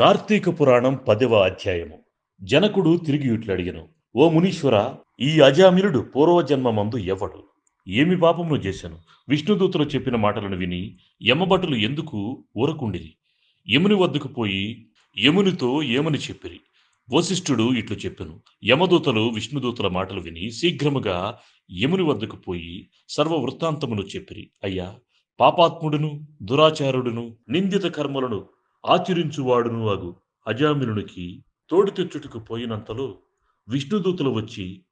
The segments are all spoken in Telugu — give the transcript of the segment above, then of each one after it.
కార్తీక పురాణం పదవ అధ్యాయము. జనకుడు తిరిగి ఇట్లడిగను ఓ మునీశ్వర ఈ అజామిలుడు పూర్వజన్మమందు ఎవడు? ఏమి పాపమును చేశాను? విష్ణుదూతలు చెప్పిన మాటలను విని యమభటులు ఎందుకు ఊరకుండిరి? యముని వద్దకు పోయి యమునితో ఏమని చెప్పిరి? వశిష్ఠుడు ఇట్లు చెప్పెను యమదూతలు విష్ణుదూతల మాటలు విని శీఘ్రముగా యముని వద్దకు పోయి సర్వ వృత్తాంతమును చెప్పిరి. అయ్యా పాపాత్ముడును దురాచారుడును నిందిత కర్మలను ఆచరించువాడును అగు అజామినునికి తోడు తెచ్చుటకు పోయినంతలో విష్ణుదూతలు వచ్చి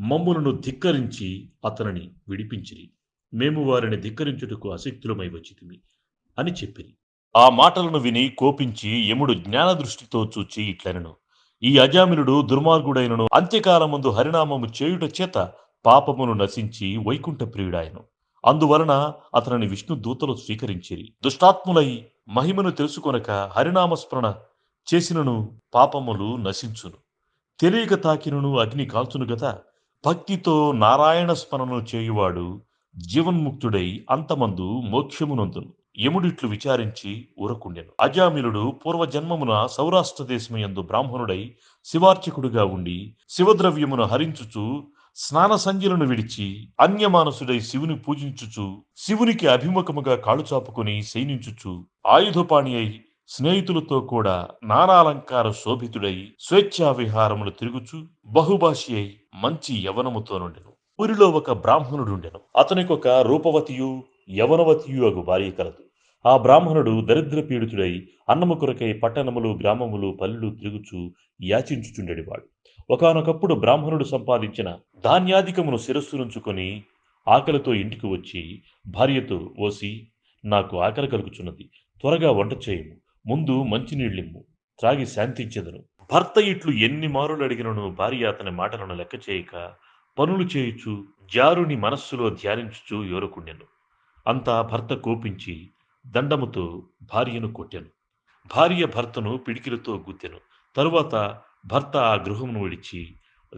మమ్ములను ధిక్కరించి అతనిని విడిపించిరి. మేము వారిని ధిక్కరించుటకు అశక్తులమై వచ్చితిమి అని చెప్పిరి. ఆ మాటలను విని కోపించి యముడు జ్ఞానదృష్టితో చూచి ఇట్లనను. ఈ అజామినుడు దుర్మార్గుడైనను అంత్యకాలమందు హరినామము చేయుట చేత పాపమును నశించి వైకుంఠ ప్రియుడాయను. అందువలన అతనిని విష్ణు దూతలు స్వీకరించిరి. దుష్టాత్ములై మహిమను తెలుసుకొనక హరినామస్మరణ చేసినను పాపములు నశించును. తెలియక తాకినను అగ్ని కాల్చును గదా భక్తితో నారాయణ స్మరణను చేయువాడు జీవన్ముక్తుడై అంతమందు మోక్షమునందును. యముడిట్లు విచారించి ఊరకుండెను. అజామిలుడు పూర్వజన్మమున సౌరాష్ట్ర దేశమయందు బ్రాహ్మణుడై శివార్చకుడుగా ఉండి శివద్రవ్యమును హరించుచు స్నాన సంధ్యలను విడిచి అన్యమానసుడై శివుని పూజించుచు శివునికి అభిముఖముగా కాళ్ళు చాపుకుని శయనించుచు ఆయుధపాణి అయి స్నేహితులతో కూడా నానాలంకార శోభితుడై స్వేచ్ఛా విహారములు తిరుగుచు బహుభాషి అయి మంచి యవనముతో నుండెను. ఊరిలో ఒక బ్రాహ్మణుడుండెను. అతనికి ఒక రూపవతియు యవనవతియు అగు భార్య కలదు. ఆ బ్రాహ్మణుడు దరిద్ర పీడితుడై అన్నము కొరకై పట్టణములు గ్రామములు పల్లెలు తిరుగుచు యాచించుచుండెడివాడు. ఒకానొకప్పుడు బ్రాహ్మణుడు సంపాదించిన ధాన్యాధికమును శిరస్సునుంచుకొని ఆకలితో ఇంటికి వచ్చి భార్యతో ఓసి నాకు ఆకలి కలుగుచున్నది. త్వరగా వంట చేయము. ముందు మంచినీళ్ళిమ్ము. త్రాగి శాంతించెదను భర్త ఇట్లు ఎన్ని మారులు అడిగినను భార్య అతని మాటలను లెక్క చేయక పనులు చేయుచు జారుని మనస్సులో ధ్యానించుచు యోరకుండెను. అంతా భర్త కోపించి దండముతో భార్యను కొట్టెను. భార్య భర్తను పిడికిలతో గుద్దెను తరువాత భర్త ఆ గృహమును విడిచి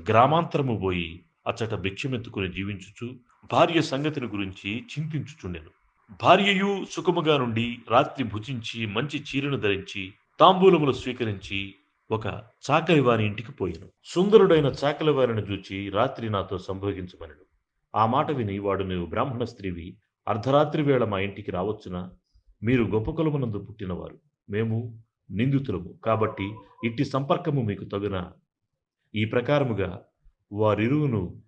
గ్రామాంతరము పోయి అచ్చట భిక్షమెత్తుకుని జీవించుచు భార్య సంగతిని గురించి చింతించుచుండెను. భార్యయు సుఖముగా నుండి రాత్రి భుజించి మంచి చీరను ధరించి తాంబూలములు స్వీకరించి ఒక చాకలి వారి ఇంటికి పోయాను. సుందరుడైన చాకలి వారిని చూచి రాత్రి నాతో సంభోగించమనడు ఆ మాట విని వాడు నీవు బ్రాహ్మణ స్త్రీవి అర్ధరాత్రి వేళ మా ఇంటికి రావచ్చునా? మీరు గొప్ప కులమునందు పుట్టినవారు. మేము నిందితులము. కాబట్టి ఇట్టి సంపర్కము మీకు తగున ఈ ప్రకారముగా వారిరువును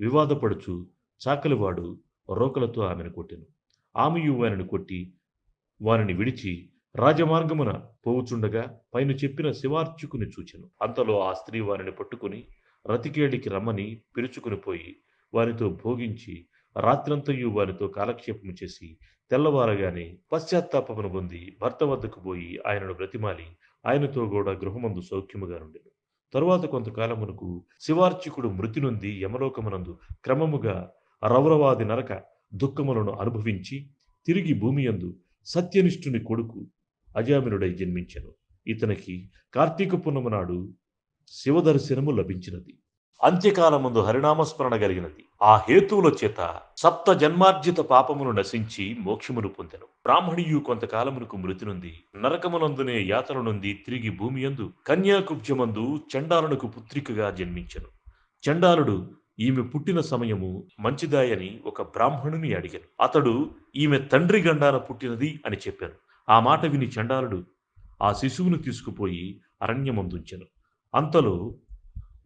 వివాదపడుచు చాకలివాడు రోకలతో ఆమెను కొట్టెను. ఆమెయు వారిని కొట్టి వారిని విడిచి రాజమార్గమున పోవుచుండగా పైన చెప్పిన శివార్చుకుని చూచెను. అంతలో ఆ స్త్రీ వారిని పట్టుకుని రతికేడికి రమ్మని పిలుచుకుని పోయి వారితో భోగించి రాత్రంతయు వారితో కాలక్షేపము చేసి తెల్లవారగానే పశ్చాత్తాపమును పొంది భర్త వద్దకు పోయి ఆయనను బ్రతిమాలి. ఆయనతో కూడా గృహమందు సౌఖ్యముగా నుండెను. తరువాత కొంతకాలమునకు శివార్చికుడు మృతి నుండి యమలోకమునందు క్రమముగా రౌరవాది నరక దుఃఖములను అనుభవించి తిరిగి భూమియందు సత్యనిష్ఠుని కొడుకు అజామినుడై జన్మించెను. ఇతనికి కార్తీక పున్నమ నాడు శివదర్శనము లభించినది. అంత్యకాలముందు హరినామస్మరణ కలిగినది. ఆ హేతువుల చేత సప్త జన్మార్జిత పాపమును నశించి మోక్షమును పొందెను. బ్రాహ్మణియు కొంతకాలమునకు మృతి నుండి నరకమునందునే యాతల నుండి తిరిగి భూమియందు కన్యాకుబ్జమందు చండాలునకు పుత్రికగా జన్మించెను. చండాలుడు ఈమె పుట్టిన సమయము మంచిదాయని ఒక బ్రాహ్మణుని అడిగాను. అతడు ఈమె తండ్రి గండాన పుట్టినది అని చెప్పాను. ఆ మాట విని చండాలుడు ఆ శిశువును తీసుకుపోయి అరణ్యమందుంచెను. అంతలో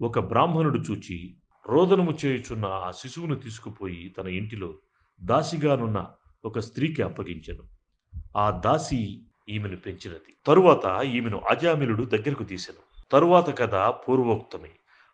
ఒక బ్రాహ్మణుడు చూచి రోదనము చేయుచున్న ఆ శిశువును తీసుకుపోయి తన ఇంటిలో దాసిగానున్న ఒక స్త్రీకి అప్పగించెను. ఆ దాసి ఈమెను పెంచినది. తరువాత ఈమెను అజామిలుడు దగ్గరకు తీశాను తరువాత కథ పూర్వోక్తమే.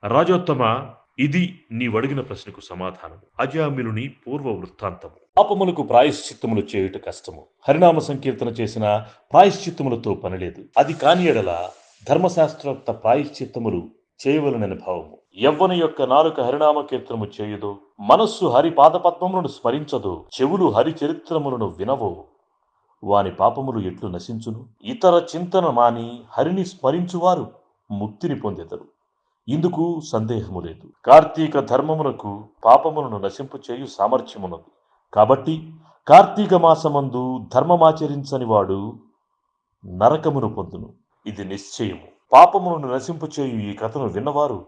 రాజోత్తమ ఇది నీవడిగిన ప్రశ్నకు సమాధానము. అజామిలుని పూర్వ వృత్తాంతము. పాపములకు ప్రాయశ్చిత్తములు చేయుట కష్టము. హరినామ సంకీర్తన చేసిన ప్రాయశ్చిత్తములతో పనిలేదు. అది కాని ఎడల ధర్మశాస్త్రోక్త ప్రాయశ్చిత్తములు చేయవలనని భావము యవ్వన యొక్క నాలుక హరినామ కీర్తనము చేయుదు మనస్సు హరి పాదపద్మములను స్మరించదు చెవులు హరి చరిత్రములను వినవు. వాని పాపములు ఎట్లు నశించును? ఇతర చింతన మాని హరిని స్మరించువారు ముక్తిని పొందెదరు. ఇందుకు సందేహము లేదు. కార్తీక ధర్మమునకు పాపములను నశింపు చేయు సామర్థ్యమున్నది. కాబట్టి కార్తీక మాసమందు ధర్మమాచరించని వాడు నరకమును పొందును. ఇది నిశ్చయము. పాపములను నశింపచేయు ఈ కథను విన్నవారు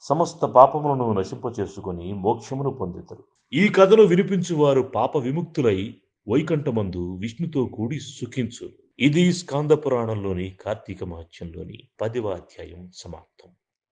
సమస్త పాపములను నశింపచేసుకొని మోక్షమును పొందుతారు. ఈ కథను వినిపించువారు పాప విముక్తులై వైకంఠమందు విష్ణుతో కూడి సుఖించు ఇది స్కాంద పురాణంలోని కార్తీక మహత్యంలోని పదివ అధ్యాయం సమాప్తం.